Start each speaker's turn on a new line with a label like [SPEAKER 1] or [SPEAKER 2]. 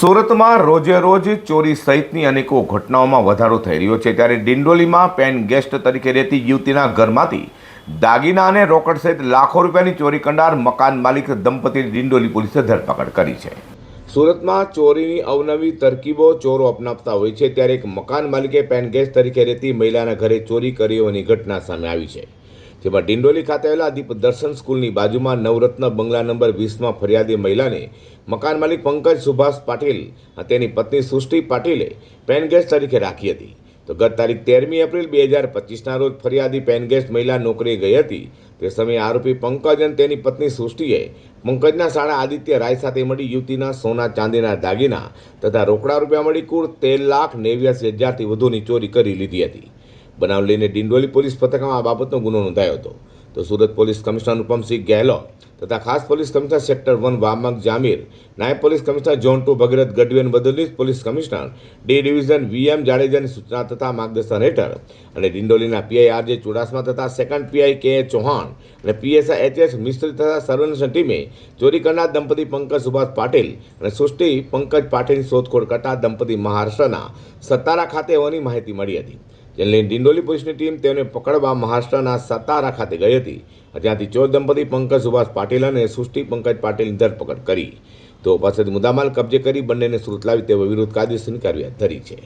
[SPEAKER 1] સુરતમાં રોજે રોજ ચોરી સહિતની અનેકો ઘટનાઓમાં વધારો થઈ રહ્યો છે. ત્યારે ડિંડોલીમાં પેન ગેસ્ટ તરીકે રહેતી યુવતીના ઘરમાંથી દાગીના અને રોકડ સહિત લાખો રૂપિયાની ચોરી કરનાર મકાન માલિક દંપતીની ડિંડોલી પોલીસે ધરપકડ કરી છે. સુરતમાં ચોરીની અવનવી તરકીબો ચોરો અપનાવતા હોય છે. ત્યારે એક મકાન માલિકે પેન ગેસ્ટ તરીકે રહેતી મહિલાના ઘરે ચોરી કરી હોવાની ઘટના સામે આવી છે. જેમાં ડિંડોલી ખાતે આવેલા દીપ દર્શન સ્કૂલની બાજુમાં નવરત્ન બંગલા નંબર વીસમાં ફરિયાદી મહિલાને મકાન માલિક પંકજ સુભાષ પાટીલ તેની પત્ની સૃષ્ટિ પાટીલે પેનગેસ્ટ તરીકે રાખી હતી. તો ગત તારીખ તેરમી એપ્રિલ બે હજાર પચીસના રોજ ફરિયાદી પેનગેસ્ટ મહિલા નોકરીએ ગઈ હતી. તે સમયે આરોપી પંકજ અને તેની પત્ની સૃષ્ટિએ પંકજના શાળા આદિત્ય રાય સાથે મળી યુવતીના સોના ચાંદીના દાગીના તથા રોકડા રૂપિયા મળી કુલ તેર લાખ નેવ્યાસી હજારથી વધુની ચોરી કરી લીધી હતી. બનાવ લઈને ડિંડોલી પોલીસ પથકમાં આ બાબતનો ગુનો નોંધાયો હતો. તો સુરત પોલીસ કમિશનર અનુપમસિંહ ગેહલોત તથા ખાસ પોલીસ કમિશનર સેક્ટર વન વામક જામીર, નાયબ police commissioner zone two Bhagirath Gadhvi અને બદલીસ police commissioner D division VM જાડેજાની સૂચના તથા માર્ગદર્શન હેઠળ અને ડિંડોલીના પીઆઈ આરજે ચુડાસમા તથા સેકન્ડ પીઆઈ કે એ ચૌહાણ અને પીએસઆઈ એચએસ મિસ્ત્રી તથા સર્વેલન્સ ટીમે ચોરી કરનાર દંપતી પંકજ સુભાષ પાટીલ અને સૃષ્ટિ પંકજ પાટીલની શોધખોળ કરતા દંપતી મહારાષ્ટ્રના સતારા ખાતે હોવાની માહિતી મળી હતી. જેને ડિંડોલી પોલીસની ટીમ તેમને પકડવા મહારાષ્ટ્રના સતારા ખાતે ગઈ હતી. જ્યાંથી ચોર દંપતી પંકજ સુભાષ પાટીલ અને સૃષ્ટિ પંકજ પાટીલની ધરપકડ કરી. તો પાસેથી મુદ્દામાલ કબજે કરી બંનેને સુરત લાવી તેઓ વિરુદ્ધ કાયદેસરની કાર્યવાહી ધરી છે.